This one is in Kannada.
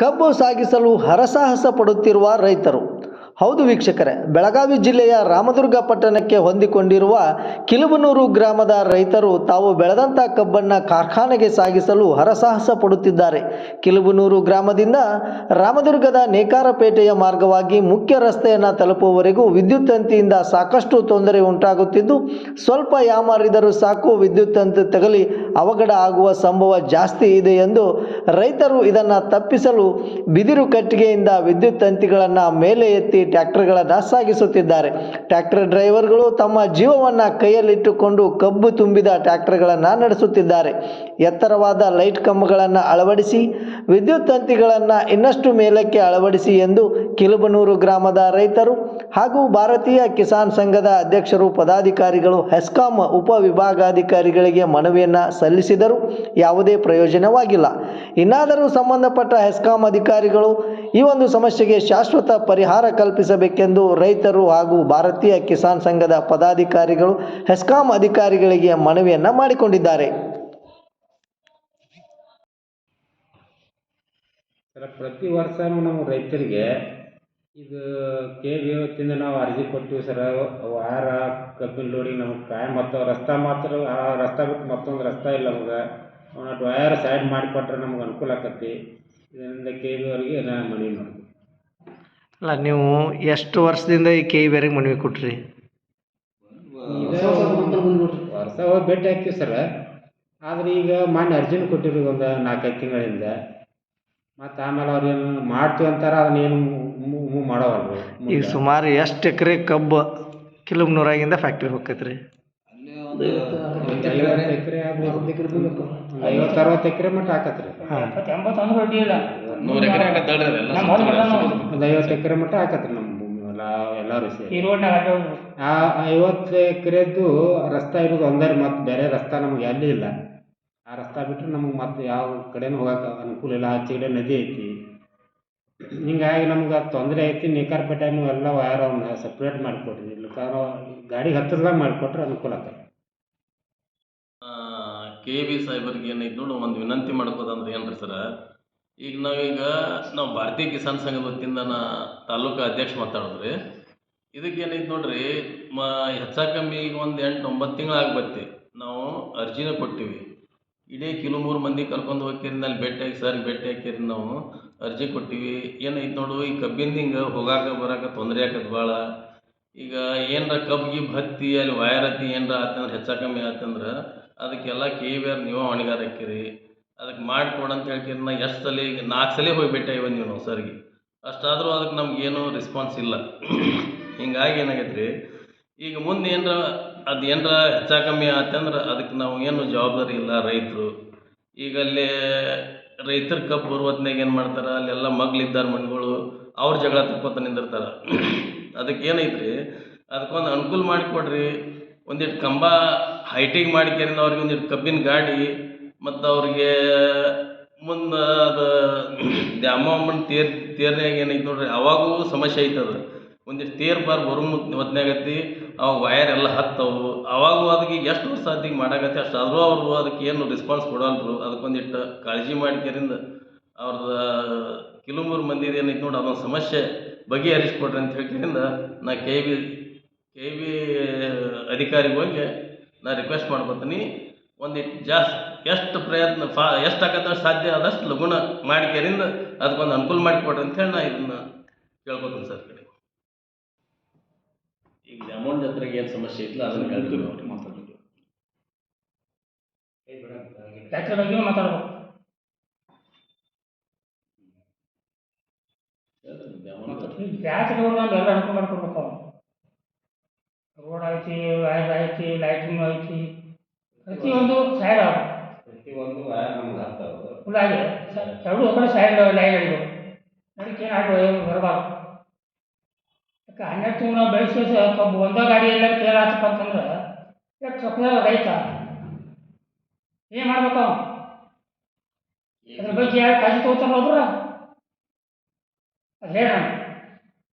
ಕಬ್ಬು ಸಾಗಿಸಲು ಹರಸಾಹಸ ಪಡುತ್ತಿರುವ ರೈತರು. ಹೌದು ವೀಕ್ಷಕರೇ, ಬೆಳಗಾವಿ ಜಿಲ್ಲೆಯ ರಾಮದುರ್ಗ ಪಟ್ಟಣಕ್ಕೆ ಹೊಂದಿಕೊಂಡಿರುವ ಕಿಲುಬನೂರು ಗ್ರಾಮದ ರೈತರು ತಾವು ಬೆಳೆದಂಥ ಕಬ್ಬನ್ನು ಕಾರ್ಖಾನೆಗೆ ಸಾಗಿಸಲು ಹರಸಾಹಸ ಪಡುತ್ತಿದ್ದಾರೆ. ಕಿಲುಬನೂರು ಗ್ರಾಮದಿಂದ ರಾಮದುರ್ಗದ ನೇಕಾರಪೇಟೆಯ ಮಾರ್ಗವಾಗಿ ಮುಖ್ಯ ರಸ್ತೆಯನ್ನು ತಲುಪುವವರೆಗೂ ವಿದ್ಯುತ್ ತಂತಿಯಿಂದ ಸಾಕಷ್ಟು ತೊಂದರೆ ಉಂಟಾಗುತ್ತಿದ್ದು, ಸ್ವಲ್ಪ ಯಾಮಾರಿದರೂ ಸಾಕು, ವಿದ್ಯುತ್ ತಂತಿ ತಗಲಿ ಅವಘಡ ಆಗುವ ಸಂಭವ ಜಾಸ್ತಿ ಇದೆ ಎಂದು ರೈತರು ಇದನ್ನು ತಪ್ಪಿಸಲು ಬಿದಿರು ಕಟ್ಟಿಗೆಯಿಂದ ವಿದ್ಯುತ್ ತಂತಿಗಳನ್ನು ಮೇಲೆ ಎತ್ತಿ ಟ್ರ್ಯಾಕ್ಟರ್ಗಳನ್ನು ಸಾಗಿಸುತ್ತಿದ್ದಾರೆ. ಟ್ಯಾಕ್ಟರ್ ಡ್ರೈವರ್ಗಳು ತಮ್ಮ ಜೀವವನ್ನು ಕೈಯಲ್ಲಿಟ್ಟುಕೊಂಡು ಕಬ್ಬು ತುಂಬಿದ ಟ್ರ್ಯಾಕ್ಟರ್ಗಳನ್ನು ನಡೆಸುತ್ತಿದ್ದಾರೆ. ಎತ್ತರವಾದ ಲೈಟ್ ಕಂಬಗಳನ್ನು ಅಳವಡಿಸಿ, ವಿದ್ಯುತ್ ತಂತಿಗಳನ್ನು ಇನ್ನಷ್ಟು ಮೇಲಕ್ಕೆ ಅಳವಡಿಸಿ ಎಂದು ಕಿಲುಬನೂರು ಗ್ರಾಮದ ರೈತರು ಹಾಗೂ ಭಾರತೀಯ ಕಿಸಾನ್ ಸಂಘದ ಅಧ್ಯಕ್ಷರು, ಪದಾಧಿಕಾರಿಗಳು, ಹೆಸ್ಕಾಂ ಉಪವಿಭಾಗಾಧಿಕಾರಿಗಳಿಗೆ ಮನವಿಯನ್ನು ಸಲ್ಲಿಸಿದರೂ. ಯಾವುದೇ ಪ್ರಯೋಜನವಾಗಿಲ್ಲ. ಇನ್ನಾದರೂ ಸಂಬಂಧಪಟ್ಟ ಹೆಸ್ಕಾಂ ಅಧಿಕಾರಿಗಳು ಈ ಒಂದು ಸಮಸ್ಯೆಗೆ ಶಾಶ್ವತ ಪರಿಹಾರ ಕಲ್ಪಿಸಬೇಕೆಂದು ರೈತರು ಹಾಗೂ ಭಾರತೀಯ ಕಿಸಾನ್ ಸಂಘದ ಪದಾಧಿಕಾರಿಗಳು, ಹೆಸ್ಕಾಂ ಅಧಿಕಾರಿಗಳಿಗೆ ಮನವಿಯನ್ನು ಮಾಡಿಕೊಂಡಿದ್ದಾರೆ. ಪ್ರತಿ ವರ್ಷನೂ ನಾವು ರೈತರಿಗೆ ಇದು ಕೆ ವಿ ವತಿಯಿಂದ ನಾವು ಅರ್ಜಿ ಕೊಟ್ಟಿವಿ ಸರ. ವಾರ ಕಬ್ಬಿನ ಲೋಡಿಗೆ ನಮಗೆ ಕಾಯಂ ಮತ್ತು ರಸ್ತೆ ಮಾತ್ರ ಆ ರಸ್ತೆ ಬಿಟ್ಟು ಮತ್ತೊಂದು ರಸ್ತೆ ಇಲ್ಲ ನಮ್ಗೆ. ಅವನ್ನ ಸೈಡ್ ಮಾಡಿಕೊಟ್ರೆ ನಮ್ಗೆ ಅನುಕೂಲ ಆಕತಿ ಇದರಿಂದ ಕೆ ಬಿ ಅವ್ರಿಗೆ ನಾನು ಮನವಿ ಮಾಡಿದೆ ಅಲ್ಲ ನೀವು ಎಷ್ಟು ವರ್ಷದಿಂದ ಈ ಕೆ ಅವ್ರಿಗೆ ಮನವಿ ಕೊಟ್ರಿ? ವರ್ಷ ಹೋಗಿ ಭೇಟಿ ಹಾಕಿವಿ ಸರ. ಆದ್ರೆ ಈಗ ಮೊನ್ನೆ ಅರ್ಜಿನ ಕೊಟ್ಟಿರೋದು ಒಂದು ನಾಲ್ಕೈದು ತಿಂಗಳಿಂದ. ಮತ್ತು ಆಮೇಲೆ ಅವ್ರು ಏನು ಮಾಡ್ತೀವಿ ಅಂತಾರೆ ಅದನ್ನ ಏನು ಮು~ ಮಾಡೋವಲ್ರು? ಈಗ ಸುಮಾರು ಎಷ್ಟು ಎಕರೆ ಕಬ್ಬು ಕಿಲುಬ್ನೂರಾಗಿಂದ ಫ್ಯಾಕ್ಟ್ರಿ ಹೋಗ್ತೈತ್ರಿ? ಎಕರೆ ಐವತ್ತು ಅರವತ್ತು ಎಕರೆ ಮಟ್ಟ ಹಾಕತ್ರಿ. ರೀ ಒಂದು ಐವತ್ತು ಎಕರೆ ಮಟ್ಟ ಹಾಕತ್ರಿ ನಮ್ಮ ಭೂಮಿ ಎಲ್ಲ ಎಲ್ಲರೂ ಸೇರಿ. ಆ ಐವತ್ತು ಎಕರೆದ್ದು ರಸ್ತೆ ಇರೋದು ಒಂದರೆ ಮತ್ತೆ ಬೇರೆ ರಸ್ತೆ ನಮ್ಗೆ ಎಲ್ಲಿ ಇಲ್ಲ. ರಸ್ತೆ ಬಿಟ್ಟರೆ ನಮಗೆ ಮತ್ತೆ ಯಾವ ಕಡೆನೂ ಹೋಗಕ್ಕೆ ಅನುಕೂಲ ಇಲ್ಲ. ಆಚೆ ಕಡೆ ನದಿ ಐತಿ. ಹಿಂಗಾಗಿ ನಮ್ಗೆ ತೊಂದರೆ ಐತಿ. ನೇಕಾರಪೇಟೆನೂ ಎಲ್ಲ ವಯರ್ ಅವನ್ನ ಸಪ್ರೇಟ್ ಮಾಡಿಕೊಡ್ರಿ ಇಲ್ಲಿ ಗಾಡಿ ಹತ್ತಿರದಾಗ ಮಾಡಿಕೊಟ್ರೆ ಅನುಕೂಲ ಆಕೈತಿ ಕೆ ಬಿ ಸಾಹೇಬರಿಗೆ ಏನೈತೆ ನೋಡು, ಒಂದು ವಿನಂತಿ ಮಾಡ್ಕೋದಂದ್ರೆ ಏನ್ರಿ ಸರ? ಈಗ ನಾವೀಗ ನಾವು ಭಾರತೀಯ ಕಿಸಾನ್ ಸಂಘದ ವತಿಯಿಂದ ನಾ ತಾಲೂಕು ಅಧ್ಯಕ್ಷ ಮಾತಾಡಿದ್ರಿ. ಇದಕ್ಕೆ ಏನೈತೆ ನೋಡ್ರಿ, ಮ ಹೆಚ್ಚ ಕಮ್ಮಿ ಈಗ ಒಂದು ಎಂಟು ಒಂಬತ್ತು ತಿಂಗಳು ಬತ್ತಿ ನಾವು ಅರ್ಜಿನ ಕೊಟ್ಟಿವಿ. ಇಡೀ ಕಿಲೋ ಮೂರು ಮಂದಿ ಕರ್ಕೊಂಡು ಹೋಗ್ತೀರಿ ಅಲ್ಲಿ ಭೇಟಿಯಾಗಿ ಸರ್ ಭೇಟಿ ಹಾಕಿರಿ ನಾವು, ಅರ್ಜಿ ಕೊಟ್ಟಿವಿ. ಏನೈತೆ ನೋಡು, ಈ ಕಬ್ಬಿಂದ ಹಿಂಗೆ ಹೋಗಾಕ ಬರಾಕ ತೊಂದರೆ ಆಕತ್ ಭಾಳ ಈಗ ಏನರ ಕಬ್ಬು ಗಿಬ್ಬು ಹತ್ತಿ, ಅಲ್ಲಿ ವಯರ್ ಹತ್ತಿ ಏನರ ಆತಂದ್ರೆ ಹೆಚ್ಚಾ ಕಮ್ಮಿ ಆತಂದ್ರೆ ಅದಕ್ಕೆಲ್ಲ ಕೆ ವಿ ನೀವು ಹೊಣೆಗಾರ ಹಾಕಿರಿ. ಅದಕ್ಕೆ ಅಂತ ಹೇಳ್ಕಿರಿ ನಾ ಎಷ್ಟು ಸಲ, ಈಗ ನಾಲ್ಕು ಸಲ ಹೋಗಿ ಭೇಟಿ ಆಗಿ ನೀವು ನಾವು ಸರ್ಗೆ. ಅಷ್ಟಾದರೂ ಅದಕ್ಕೆ ನಮ್ಗೇನು ರೆಸ್ಪಾನ್ಸ್ ಇಲ್ಲ. ಹಿಂಗಾಗಿ ಏನಾಗೈತೆ ರೀ ಈಗ ಮುಂದೆ ಏನರ, ಅದು ಏನರ ಹೆಚ್ಚಾ ಕಮ್ಮಿ ಆತಂದ್ರೆ ಅದಕ್ಕೆ ನಾವು ಏನು ಜವಾಬ್ದಾರಿ ಇಲ್ಲ ರೈತರು. ಈಗ ಅಲ್ಲಿ ರೈತರ ಕಬ್ಬು ಬರುವತ್ನಾಗ ಏನು ಮಾಡ್ತಾರೆ, ಅಲ್ಲೆಲ್ಲ ಮಗ್ಲಿದ್ದಾರೆ ಮಣ್ಗಳು, ಅವ್ರ ಜಗಳ ತಕ್ಕೋತ ನಿಂದಿರ್ತಾರೆ. ಅದಕ್ಕೆ ಏನೈತ್ರಿ, ಅದಕ್ಕೊಂದು ಅನುಕೂಲ ಮಾಡಿಕೊಡ್ರಿ ಒಂದಿಷ್ಟು ಕಂಬ ಹೈಟಿಗೆ ಮಾಡಿಕೇರಿಂದ ಅವ್ರಿಗೆ, ಒಂದಿಷ್ಟು ಕಬ್ಬಿನ ಗಾಡಿ, ಮತ್ತು ಅವ್ರಿಗೆ ಮುಂದೆ ಅದು ದ್ಯಾಮಮ್ಮನ ತೇರ್, ತೇರ್ನ್ಯಾಗ ಏನೈತೆ ನೋಡ್ರಿ, ಅವಾಗೂ ಸಮಸ್ಯೆ ಐತೆ ಅದು ಒಂದಿಷ್ಟು ತೇರ್ ಬಾರ್ ಬರೋ ಹೊತ್ನಾಗತ್ತಿ ಅವಾಗ ವಯರ್ ಎಲ್ಲ ಹತ್ತವು. ಅವಾಗ ಅದಕ್ಕೆ ಎಷ್ಟು ವರ್ಷ ಅದಕ್ಕೆ ಮಾಡಾಕತ್ತಿ ಅಷ್ಟು ಆದರೂ ಅವರು ಅದಕ್ಕೆ ಏನು ರೆಸ್ಪಾನ್ಸ್ ಕೊಡಲ್ರು. ಅದಕ್ಕೊಂದಿಟ್ಟು ಕಾಳಜಿ ಮಾಡಿಕೆರಿಂದ ಅವ್ರದ್ದು ಕಿಲುಮೂರು ಮಂದಿದು ಏನೈತೆ ನೋಡಿ, ಅದೊಂದು ಸಮಸ್ಯೆ ಬಗೆಹರಿಸ್ಕೊಡ್ರಿ ಅಂತ ಹೇಳ್ಕಿರಿಂದ ನಾ ಕೆ ವಿ ಕೆ ವಿ ಅಧಿಕಾರಿಗೆ ಹೋಗಿ ನಾ ರಿಕ್ವೆಸ್ಟ್ ಮಾಡ್ಕೊತೀನಿ. ಒಂದಿಟ್ಟು ಜಾಸ್ತಿ ಎಷ್ಟು ಪ್ರಯತ್ನ ಫಾ, ಎಷ್ಟು ಆಕತ್ತ ಸಾಧ್ಯ ಆದಷ್ಟು ಲಗುಣ ಮಾಡಿಕೆರಿಂದ ಅದಕ್ಕೊಂದು ಅನುಕೂಲ ಮಾಡಿಕೊಡ್ರಿ ಅಂತ ಹೇಳಿ ನಾ ಇದನ್ನು ಕೇಳ್ಕೊತೀನಿ ಸರ್ ಕಡೆ. ಈಗ ಅಮೌಂಟ್ ಏನು ಸಮಸ್ಯೆ ಇತ್ತು ಅದನ್ನು ಹೇಳ್ತೀವಿ ಮಾತಾಡೋದು ಬಗ್ಗೆ ಮಾತಾಡ್ಬೇಕು. ರೋಡ್ ನಾವು ಎಲ್ಲ ಅನುಕೂಲ ಮಾಡ್ಕೊಡ್ಬೇಕು ಅವ್ನು? ರೋಡ್ ಐತಿ ವೈರ್ ಐತಿ ಲೈಟಿಂಗ್ ಐತಿ. ಪ್ರತಿಯೊಂದು ಸೈಡ್ ಆಗ ಪ್ರತಿಯೊಂದು ವೈರ್ ನಮ್ಗೆ ಹತ್ತವು ಫುಲ್ ಆಗಿ ಎರಡು ಕಡೆ ಸೈಡ್ ಲೈಟ್ ಹಿಡಿಬೇಕು ಅದಕ್ಕೆ ಏನು ಆಗಿ ಬರಬಾರ್ದು. ಹನ್ನೆರಡು ತಿಂಗಳು ನಾವು ಬೆಳೆಸಿ ಕಬ್ಬು ಒಂದೇ ಗಾಡಿಯೆಲ್ಲ ಕ್ಲಿಯರ್ ಆತಪ್ಪ ಅಂತಂದ್ರೆ ಎಷ್ಟು ಸಪ್ಲೈ ರೈತ ಏನು ಮಾಡ್ಬೇಕು ಅವ್ನು ಅದ್ರ ಬಗ್ಗೆ ಯಾರು ಕಾಳಜಿ ತಗೋತಾರ ಹೋದ್ರ ಅದು ಹೇಳ